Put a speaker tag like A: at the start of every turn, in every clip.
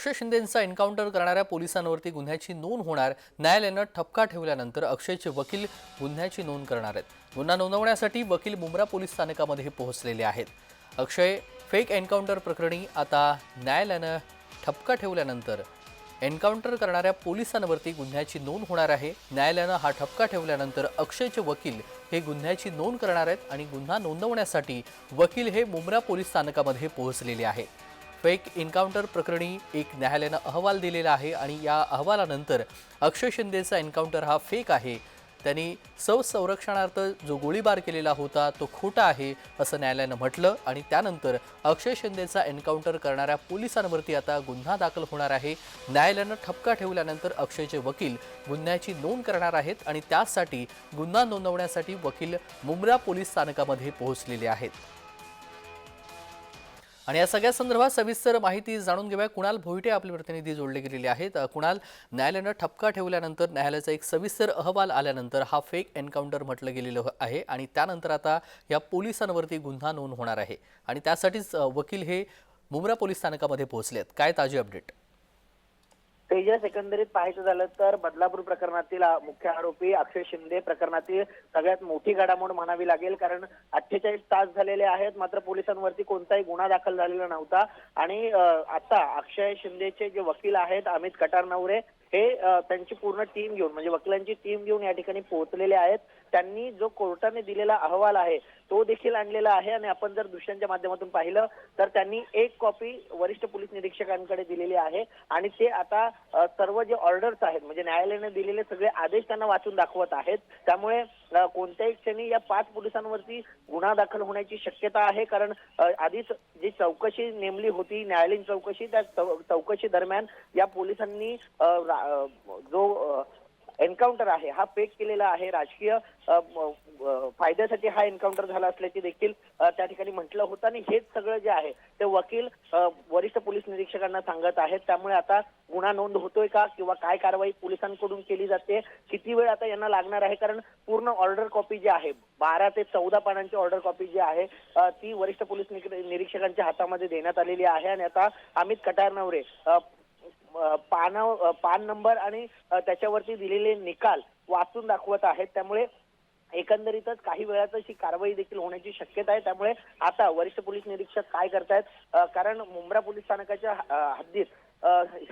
A: अक्षय शिंदेंचा encounter करणाऱ्या पोलिसांवरती गुन्ह्याची नोंद होणार. न्यायालयानं ठपका ठेवल्यानंतर अक्षयचे वकील गुन्ह्याची नोंद करणार आहेत. गुन्हा नोंदवण्यासाठी वकील मुंब्रा पोलीस स्थानकामध्ये पोहोचलेले आहेत. अक्षय फेक एन्काउंटर प्रकरणी आता न्यायालयानं ठपका ठेवल्यानंतर एन्काउंटर करणाऱ्या पोलिसांवरती गुन्ह्याची नोंद होणार आहे. न्यायालयानं हा ठपका ठेवल्यानंतर अक्षयचे वकील हे गुन्ह्याची नोंद करणार आहेत आणि गुन्हा नोंदवण्यासाठी वकील हे मुंब्रा पोलीस स्थानकामध्ये पोहोचलेले आहेत. फेक एन्काउंटर प्रकरणी एक न्यायालयानं अहवाल दिलेला आहे आणि या अहवालानंतर अक्षय शिंदेचा एन्काउंटर हा फेक आहे. त्यांनी संरक्षणार्थ जो गोळीबार केलेला होता तो खोटा आहे असं न्यायालयानं म्हटलं आणि त्यानंतर अक्षय शिंदेचा एन्काउंटर करणाऱ्या पोलिसांवरती आता गुन्हा दाखल होणार आहे. न्यायालयानं ठपका ठेवल्यानंतर अक्षयचे वकील गुन्ह्याची नोंद करणार आहेत आणि त्यासाठी गुन्हा नोंदवण्यासाठी वकील मुंब्रा पोलीस स्थानकामध्ये पोहोचलेले आहेत. आणि या सगळ्या संदर्भात सविस्तर माहिती जाणून घेऊया. कुणाल भोईटे आपले प्रतिनिधी जोडले गेलेले आहेत. कुणाल न्यायालयानं ठपका ठेवल्यानंतर न्यायालयाचा एक सविस्तर अहवाल आल्यानंतर हा फेक एन्काउंटर म्हटलं गेलेलं आहे आणि त्यानंतर आता या पोलिसांवरती गुन्हा नोंद होणार आहे. आणि त्यासाठीच वकील हे मुंब्रा पोलीस स्थानकामध्ये पोहोचलेत. काय ताजी अपडेट
B: तेजस एकंदरीत पाहायचं झालं तर बदलापूर प्रकरणातील मुख्य आरोपी अक्षय शिंदे प्रकरणातील सगळ्यात मोठी घडामोड म्हणावी लागेल कारण अठ्ठेचाळीस तास झालेले आहेत मात्र पोलिसांवरती कोणताही गुन्हा दाखल झालेला नव्हता. आणि आता अक्षय शिंदेचे जे वकील आहेत अमित कटारनवरे हे त्यांची पूर्ण टीम घेऊन म्हणजे वकिलांची टीम घेऊन या ठिकाणी पोहोचलेले आहेत. त्यांनी जो कोर्टाने दिलेला अहवाल आहे तो देखील आणलेला आहे. आणि आपण जर दृश्यांच्या माध्यमातून पाहिलं तर त्यांनी एक कॉपी वरिष्ठ पोलीस निरीक्षकांकडे दिलेली आहे. आणि ते आता सर्व जे ऑर्डर्स आहेत म्हणजे न्यायालयाने दिलेले सगळे आदेश त्यांना वाचून दाखवत आहेत. त्यामुळे कोणत्याही क्षणी या पाच पोलिसांवरती गुन्हा दाखल होण्याची शक्यता आहे. कारण आधीच जी चौकशी नेमली होती न्यायालयीन चौकशी त्या चौकशी दरम्यान या पोलिसांनी जो एन्काउंटर आहे. हा पेक केलेला आहे. राजकीय फायद्यासाठी हा एन्काउंटर झाला असल्याचे देखील त्या ठिकाणी म्हटलं होतं. आणि हेच सगळं जे आहे ते वकील वरिष्ठ पोलीस निरीक्षकांना सांगत आहेत. त्यामुळे आता गुन्हा नोंद होतोय का किंवा काय कारवाई पोलिसांकडून केली जाते? किती वेळ आता यांना लागणार आहे? कारण पूर्ण ऑर्डर कॉपी जी आहे बारा ते चौदा पानांची ऑर्डर कॉपी जी आहे ती वरिष्ठ पोलीस निरीक्षकांच्या हातामध्ये देण्यात आलेली आहे. आणि आता अमित कटारनवरे पान पान नंबर आणि त्याच्यावरती दिलेले निकाल वाचून दाखवत आहेत. त्यामुळे एकंदरीतच काही वेळातच ही कारवाई देखील होण्याची शक्यता आहे. त्यामुळे आता वरिष्ठ पोलीस निरीक्षक काय करतायत? कारण मुंब्रा पोलीस स्थानकाच्या हद्दीत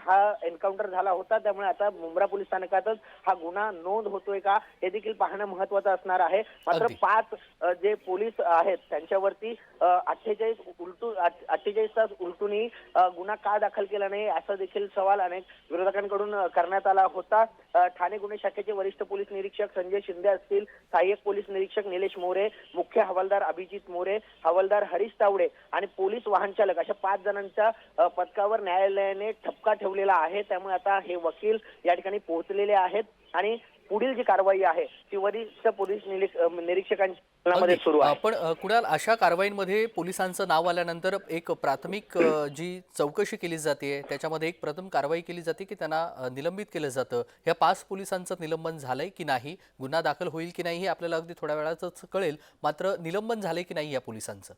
B: हा एन्काउंटर झाला होता. त्यामुळे आता मुंब्रा पोलीस स्थानकातच हा गुन्हा नोंद होतोय का हे देखील पाहणं महत्वाचं असणार आहे. मात्र. पाच जे पोलीस आहेत त्यांच्यावरती अठ्ठेचाळीस उलटू अठ्ठेचाळीस तास उलटूनही गुन्हा का दाखल केला नाही असा देखील सवाल अनेक विरोधकांकडून करण्यात आला होता. ठाणे गुन्हे शाखेचे वरिष्ठ पोलीस निरीक्षक संजय शिंदे असतील सहाय्यक पोलीस निरीक्षक निलेश मोरे मुख्य हवालदार अभिजित मोरे हवालदार हरीश तावडे आणि पोलीस वाहन चालक अशा पाच जणांच्या पथकावर न्यायालयाने ठपका ठेवलेला आहे. त्यामुळे आता हे वकील या ठिकाणी पोहोचलेले आहेत आणि पुढील जी कारवाई आहे ती वरिष्ठ पोलीस निरीक्षकांच्या. सुरू आहे.
A: पण कुणाल अशा कारवाईंमध्ये पोलिसांचं नाव आल्यानंतर एक प्राथमिक जी चौकशी केली जाते त्याच्यामध्ये एक प्रथम कारवाई केली जाते की त्यांना निलंबित केलं जातं. ह्या पाच पोलिसांचं निलंबन झालंय की नाही? गुन्हा दाखल होईल की नाही हे आपल्याला अगदी थोड्या वेळातच कळेल. मात्र निलंबन झालंय की नाही या पोलिसांचं?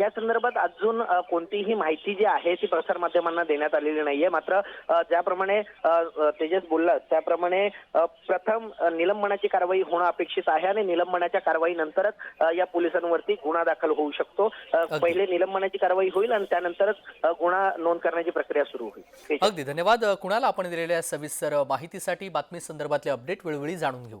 B: या संदर्भात अजून कोणतीही माहिती जी आहे ती प्रसारमाध्यमांना देण्यात आलेली नाहीये. मात्र ज्याप्रमाणे तेजस बोलला त्याप्रमाणे प्रथम निलंबनाची कारवाई होणं अपेक्षित आहे आणि निलंबनाच्या कारवाईनंतरच अ, या पोलिसांवरती गुन्हा दाखल होऊ शकतो. पहिले निलंबनाची कारवाई होईल आणि त्यानंतरच गुन्हा नोंद करण्याची प्रक्रिया सुरू होईल.
A: अगदी. धन्यवाद. कुणाल आपण दिलेल्या सविस्तर माहितीसाठी? बातमी संदर्भातले अपडेट वेळोवेळी जाणून घेऊ.